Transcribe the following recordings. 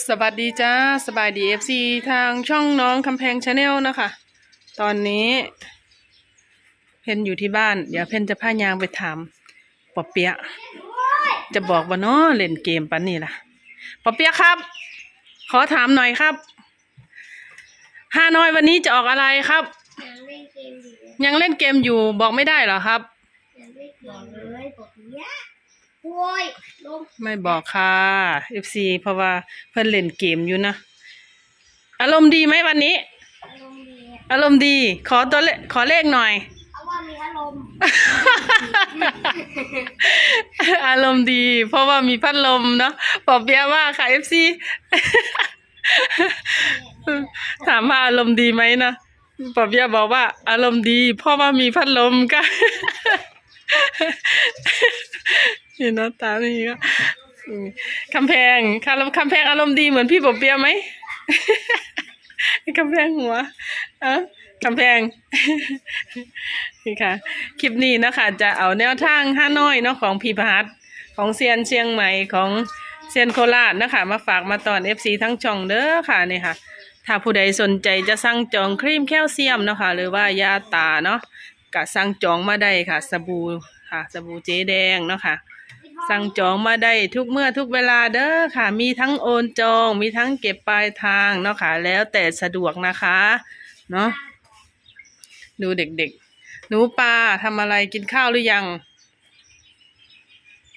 สวัสดีจ้าสบายดีเอฟซีทางช่องน้องคำแพงชาแนลนะคะ ตอนนี้ เพนอยู่ที่บ้าน เดี๋ยวเพนจะพายางไปถามปอเปียะจะบอกว่าเนาะเล่นเกมปันนี่ล่ะปอเปียะครับ ขอถามหน่อยครับฮานอยวันนี้จะออกอะไรครับ ยังเล่นเกมอยู่เลยยังเล่นเกมอยู่บอกไม่ได้เหรอครับ ยังเล่นเกมเลยบอกเนี้ย โว้ยลงไม่บอกค่ะ FC เพราะว่าเพิ่นเล่นเกมอยู่นะ อารมณ์ดีไหมวันนี้ อารมณ์ดีอะอารมณ์ดี ขอตัวเลขขอเลขหน่อย เอาว่ามีอารมณ์อารมณ์ดี เพราะว่ามีพัดลมเนาะปอบเบียว่าค่ะ FC ถามว่าอารมณ์ดีไหมนะปอบเบียบอกว่า อารมณ์ดี เพราะว่ามีพัดลมค่ะ เห็นหน้าตานี่ก็อืมคำแพงคำคำแพงอารมณ์ดีเหมือนพี่ปอบเบียไหมคำแพงหัวเอะคำแพงนี่ค่ะ คลิปนี้นะคะจะเอาแนวทางห้าน้อยเนาะของพีพหัสของเซียนเชียงใหม่ของเซียนโคราชนะคะ มาฝากมาตอน FC ทั้งช่องเด้อค่ะนี่ค่ะ ถ้าผู้ใดสนใจจะสั่งจองครีมแคลเซียมเนาะค่ะหรือว่ายาตาเนาะก็สั่งจองมาได้ค่ะ สบู่ค่ะ สบู่เจ๊แดงเนาะค่ะ สั่งจองมาได้ทุกเมื่อทุกเวลาเด้อค่ะ มีทั้งโอนจอง มีทั้งเก็บปลายทางเนาะค่ะ แล้วแต่สะดวกนะคะ เนาะดูเด็กๆ หนูปลาทำอะไรกินข้าวหรือยัง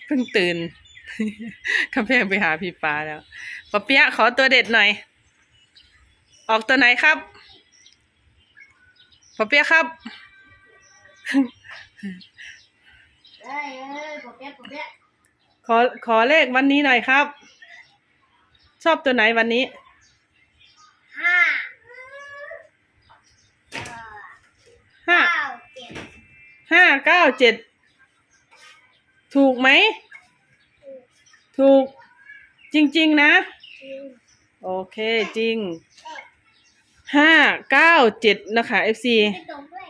เพิ่งตื่นคำแพงไปหาพี่ปลาแล้วปะเปียะขอตัวเด็ดหน่อย ออกตัวไหนครับปะเปียะครับเอ้ยเอ้ยบอกเนี้ยบอกเนี้ย ขอขอเลขวันนี้หน่อยครับ ชอบตัวไหนวันนี้ห้าห้าเก้าเจ็ดห้าเก้าเจ็ดถูกไหม ถูกจริง ๆ นะจริงโอเคจริงห้าเก้าเจ็ดนะคะ FC ไม่ตรงด้วย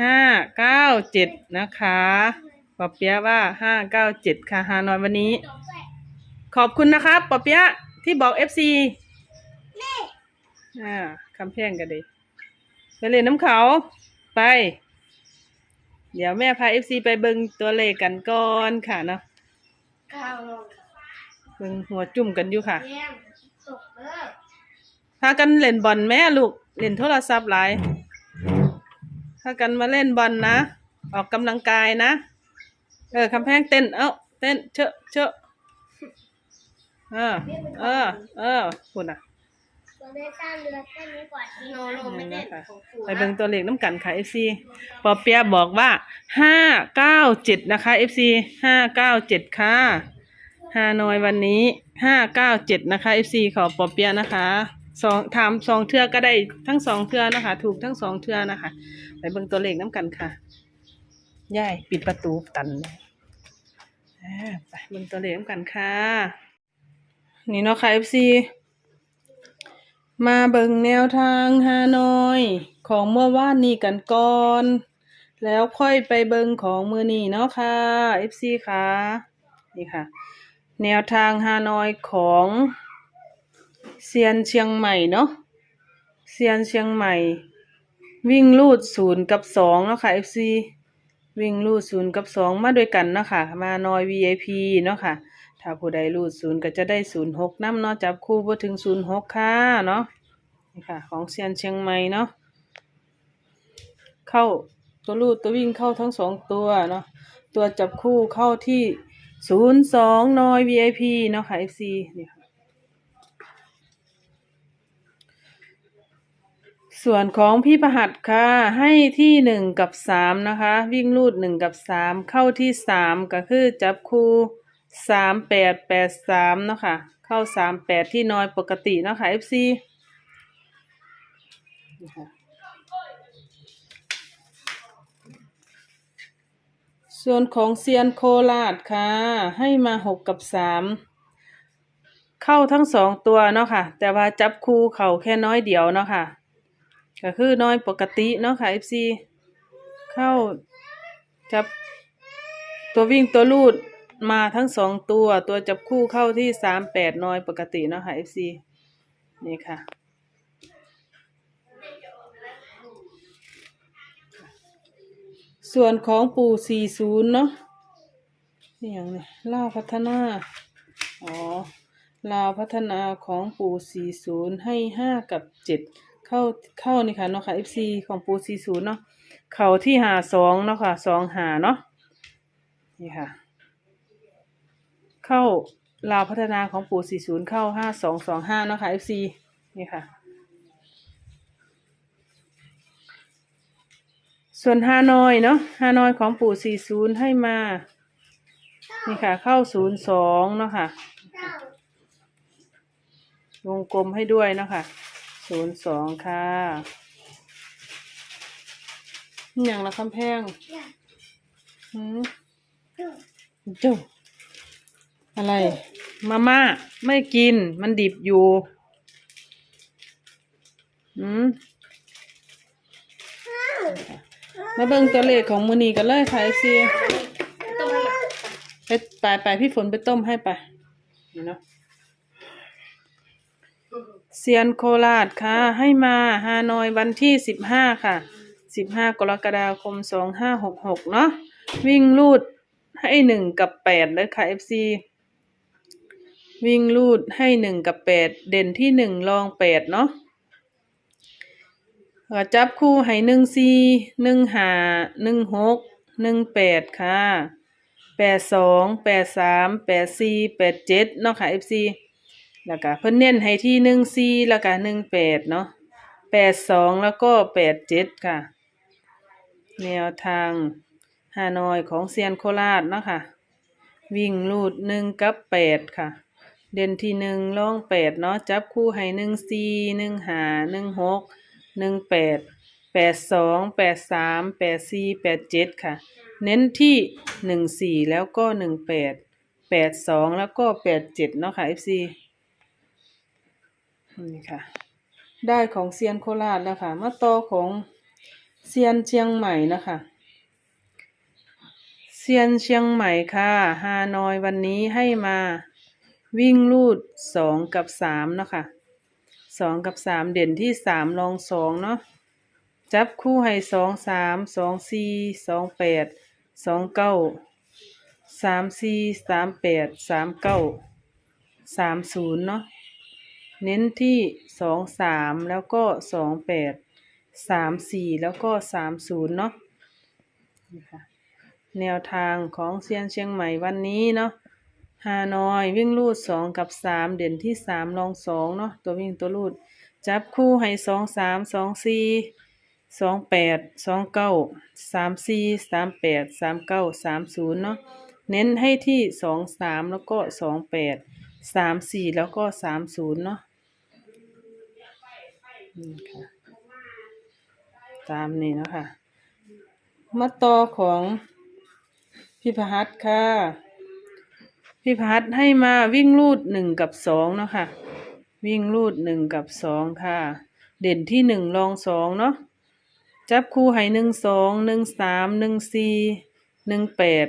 ห้าเก้าเจ็ดนะคะ ปอเปียะว่าห้าเก้าเจ็ดค่ะฮานอยวันนี้ ขอบคุณนะครับปอเปียะที่บอก FC เลขอ่าคำแพงกันดีไปเล่นน้ำเขาไป เดี๋ยวแม่พา FC ไปเบิงตัวเลขกันก่อนค่ะเนาะเก้าลงเบิงหัวจุ่มกันอยู่ค่ะ แยมตกเด้อพากันเล่นบอลแม่ลูกเล่นโทรศัพท์หลายพากันมาเล่นบอลนะ ออกกำลังกายนะ เออคำแพงเต้น เอ้า เต้นเชอะเชอะเออ เออ เออคุณอะเราได้สร้างเรือแค่นี้ก่อนโนโนไม่ได้นี่นะคะของกูไปเบิ่งตัวเลขน้ำกันค่ะ FC ปอเปียะบอกว่าห้าเก้าเจ็ดนะคะ FC ห้าเก้าเจ็ดค่ะฮานอยวันนี้ห้าเก้าเจ็ดนะคะ FC ขอปอเปียะนะคะสองถามสองเทือก็ได้ทั้งสองเทือนะคะ ถูกทั้งสองเทือนะคะ ไปเบิ่งตัวเลขน้ำกันค่ะ ย่ายปิดประตูตันเลยไปเบิ่งตัวเลขน้ำกันค่ะ นี่เนาะค่ะ FC มาเบิ่งแนวทางฮานอย ของเมื่อวานนี้กันก่อน แล้วค่อยไปเบิ่งของมือนี้เนาะค่ะ FC ค่ะ นี่ค่ะ แนวทางฮานอยของเซียนเชียงใหม่เนาะเซียนเชียงใหม่ วิ่งลูดศูนย์กับสองเนาะค่ะ FC วิ่งลูดศูนย์กับสองมาด้วยกันเนาะค่ะ มานอย VIP เนาะค่ะ ถ้าผู้ใดรูดศูนย์ก็จะได้ศูนย์หกน้ำเนาะจับคู่พอถึงศูนย์หกค่ะเนาะนี่ค่ะ ของเซียนเชียงใหม่เนาะเข้าตัวรูดตัววิ่งเข้าทั้งสองตัวเนาะตัวจับคู่เข้าที่ศูนย์สองนอย VIP เนาะค่ะ FC นี่ค่ะ ส่วนของพี่ประหัดค่ะ ให้ที่หนึ่งกับสามนะคะ วิ่งลูดหนึ่งกับสามเข้าที่สามก็คือจับคู่สามแปดแปดสามเนาะค่ะ เข้าสามแปดที่น้อยปกติเนาะค่ะ FC ส่วนของเซียนโคราชค่ะ ให้มาหกกับสามเข้าทั้งสองตัวเนาะค่ะ แต่ว่าจับคู่เข่าแค่น้อยเดียวเนาะค่ะ ก็คือน้อยปกติเนาะค่ะ FC เข้าจับตัววิ่งตัวลูดมาทั้งสองตัวตัวจับคู่เข้าที่สามแปดน้อยปกติเนาะค่ะ FC นี่ค่ะ ส่วนของปู่สี่ศูนย์เนาะนี่อย่างเนี่ยลาพัฒนา อ๋อลาวพัฒนาของปู่สี่ศูนย์ให้ห้ากับเจ็ด เข้าเข้านี่ค่ะเนาะค่ะ FC ของปู่สี่ศูนย์เนาะเข่าที่หาสองเนาะค่ะสองหาเนาะนี่ค่ะ เข้าลาวพัฒนาของปู่สี่ศูนย์เข้าห้าสองสองห้าเนาะค่ะ FC นี่ค่ะ ส่วนฮานอยเนาะฮานอยของปู่สี่ศูนย์ให้มา นี่ค่ะ เข้าศูนย์สองเนาะค่ะ วงกลมให้ด้วยเนาะค่ะ ศูนย์สองค่ะนี่อย่างละคำแพงหืมเจ้าอะไร มาม่า ไม่กิน มันดิบอยู่อืมมาเบิ่งตัวเลขของมือนีกันเลยค่ะไอซีต้มให้หมดไปไปไปพี่ฝนไปต้มให้ไปนี่เนาะ เซียนโคราชค่ะ ให้มาฮานอยวันที่สิบห้าค่ะสิบห้ากรกฎาคมสองห้าหกหกเนาะวิ่งลูดให้หนึ่งกับแปดเลยค่ะ FC วิ่งลูดให้หนึ่งกับแปดเด่นที่หนึ่งรองแปดเนาะก็จับคู่ให้หนึ่งสี่หนึ่งห้าหนึ่งหกหนึ่งแปดค่ะแปดสองแปดสามแปดสี่แปดเจ็ดเนาะค่ะ FC แล้วก็เพิ่นเน้นให้ที่หนึ่งสี่แล้วก็หนึ่งแปดเนาะแปดสองแล้วก็แปดเจ็ดค่ะ แนวทางฮานอยของเซียนโคราชนะคะ วิ่งลูดหนึ่งกับแปดค่ะ เด่นที่หนึ่งล่องแปดเนาะจับคู่ให้หนึ่งสี่หนึ่งห้าหนึ่งหกหนึ่งแปดแปดสองแปดสามแปดสี่แปดเจ็ดค่ะ เน้นที่หนึ่งสี่แล้วก็หนึ่งแปดแปดสองแล้วก็แปดเจ็ดเนาะค่ะ FC นี่ค่ะ ได้ของเซียนโคราชแล้วค่ะ มาต่อของเซียนเชียงใหม่นะคะเซียนเชียงใหม่ค่ะฮานอยวันนี้ให้มาวิ่งลูดสองกับสามเนาะค่ะสองกับสามเด่นที่สามรองสองเนาะจับคู่ให้สองสามสองสี่สองแปดสองเก้าสามสี่สามแปดสามเก้าสามศูนย์เนาะ เน้นที่สองสามแล้วก็สองแปดสามสี่แล้วก็สามศูนย์เนาะนี่ค่ะแนวทางของเซียนเชียงใหม่วันนี้เนาะฮานอยวิ่งลูดสองกับสามเด่นที่สามรองสองเนาะตัววิ่งตัวลูด จับคู่ให้สองสามสองสี่สองแปดสองเก้าสามสี่สามแปดสามเก้าสามศูนย์เนาะเน้นให้ที่สองสามแล้วก็สองแปดสามสี่แล้วก็สามศูนย์เนาะ นี่ค่ะ ตามนี้นะค่ะมาต่อของพี่พหัสค่ะ พี่พหัสให้มาวิ่งลูดหนึ่งกับสองเนาะค่ะ วิ่งลูดหนึ่งกับสองค่ะ เด่นที่หนึ่งรองสองเนาะ จับคู่ให้หนึ่งสองหนึ่งสามหนึ่งสี่หนึ่งแปด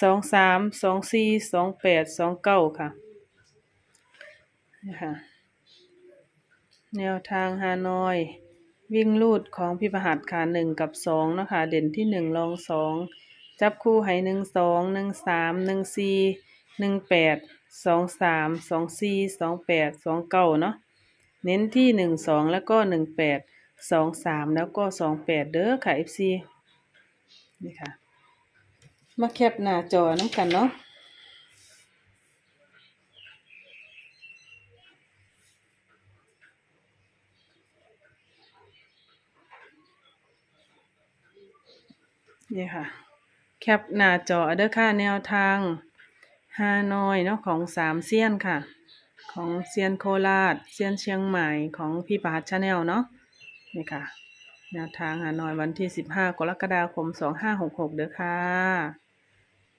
สองสามสองสี่สองแปดสองเก้าค่ะนี่ค่ะ แนวทางฮานอย วิ่งลูดของพี่ประหัสค่ะหนึ่งกับสองนะคะเด่นที่หนึ่งรองสองจับคู่ให้หนึ่งสองหนึ่งสามหนึ่งสี่หนึ่งแปดสองสามสองสี่สองแปดสองเก้าเนาะเน้นที่หนึ่งสองแล้วก็หนึ่งแปดสองสามแล้วก็สองแปดเด้อค่ะ FC นี่ค่ะ มาแคปหน้าจอน้ำกันเนาะ นี่ค่ะ แคปหน้าจอเด้อค่ะแนวทางฮานอยเนาะของสามเซียนค่ะ ของเซียนโคราชเซียนเชียงใหม่ของพี่ปาชาแนลเนาะนี่ค่ะแนวทางฮานอยวันที่สิบห้ากรกฎาคมสองห้าหกหกเด้อค่ะ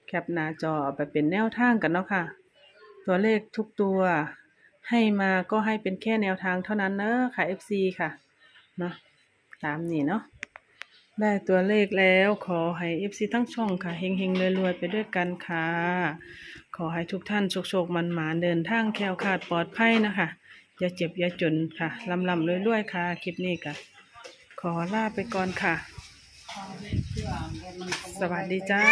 แคปหน้าจอเอาไปเป็นแนวทางกันเนาะค่ะ ตัวเลขทุกตัวให้มาก็ให้เป็นแค่แนวทางเท่านั้นเนอะค่ะ FC ค่ะเนาะตามนี้เนาะ ได้ตัวเลขแล้วขอให้เอฟซีทั้งช่องค่ะเฮงเฮงรวยๆไปด้วยกันค่ะ ขอให้ทุกท่านโชคๆมันหมานๆเดินทางแคล้วคลาดปลอดภัยนะคะ อย่าเจ็บอย่าจนค่ะลำลำรวยๆค่ะ คลิปนี้ค่ะ ขอลาไปก่อนค่ะ สวัสดีจ้า